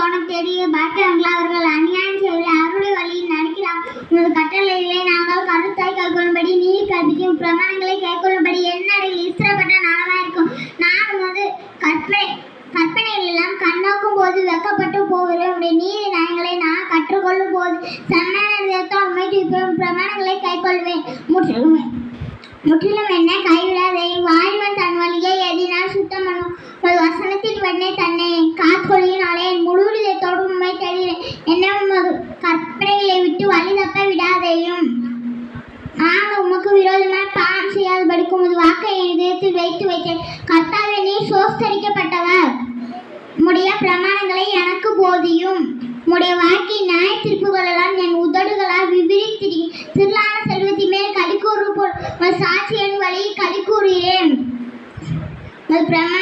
தோணம் தெரிய பார்க்கிறாங்களா அவர்கள் அநியாயம் செய்வதில் அவருடைய வழியில் நடக்கிறார். உனது கட்டளைகளை நாங்கள் கருத்தாய் கைக்கொள்ளும்படி நீர் கற்பிக்கும் பிரமாணங்களை கைக்கொள்ளும்படி என்னடையில் இஸ்ரப்பட்ட நலமா இருக்கும். நான் உமது கற்பனை கற்பனைகள் எல்லாம் கண்ணோக்கும் போது வெக்கப்பட்டு போகிறேன். உடைய நீதி நயங்களை நான் கற்றுக்கொள்ளும் போது சன்னானத்தால் உண்மை பிரமாணங்களை கைக்கொள்வேன். முற்றிலும் முற்றிலும் என்ன கைவிடாதே. வாழ்வன் தெரிகிறேன் கற்பனைகளை விட்டு வழி தப்ப விடாதையும். நான் உமக்கு விரோதமாக பாவம் செய்யாதபடிக்கு உமது வாக்கை எழுதி இதயத்தில் வைத்து வைத்தேன். கர்த்தாவே நீ சோஸ்தரிக்கப்பட்டவர் உம்முடைய பிரமாணங்களை எனக்கு போதியும். உம்முடைய வாழ்க்கை நியாய திருப்புகளெல்லாம் என் உதடுகளால் விவரித்திரி திருளான செல்வத்தின் மேல் கலிக்கூறு போல் சாட்சி என் வழி கலிக்கூறுகிறேன் பிரமா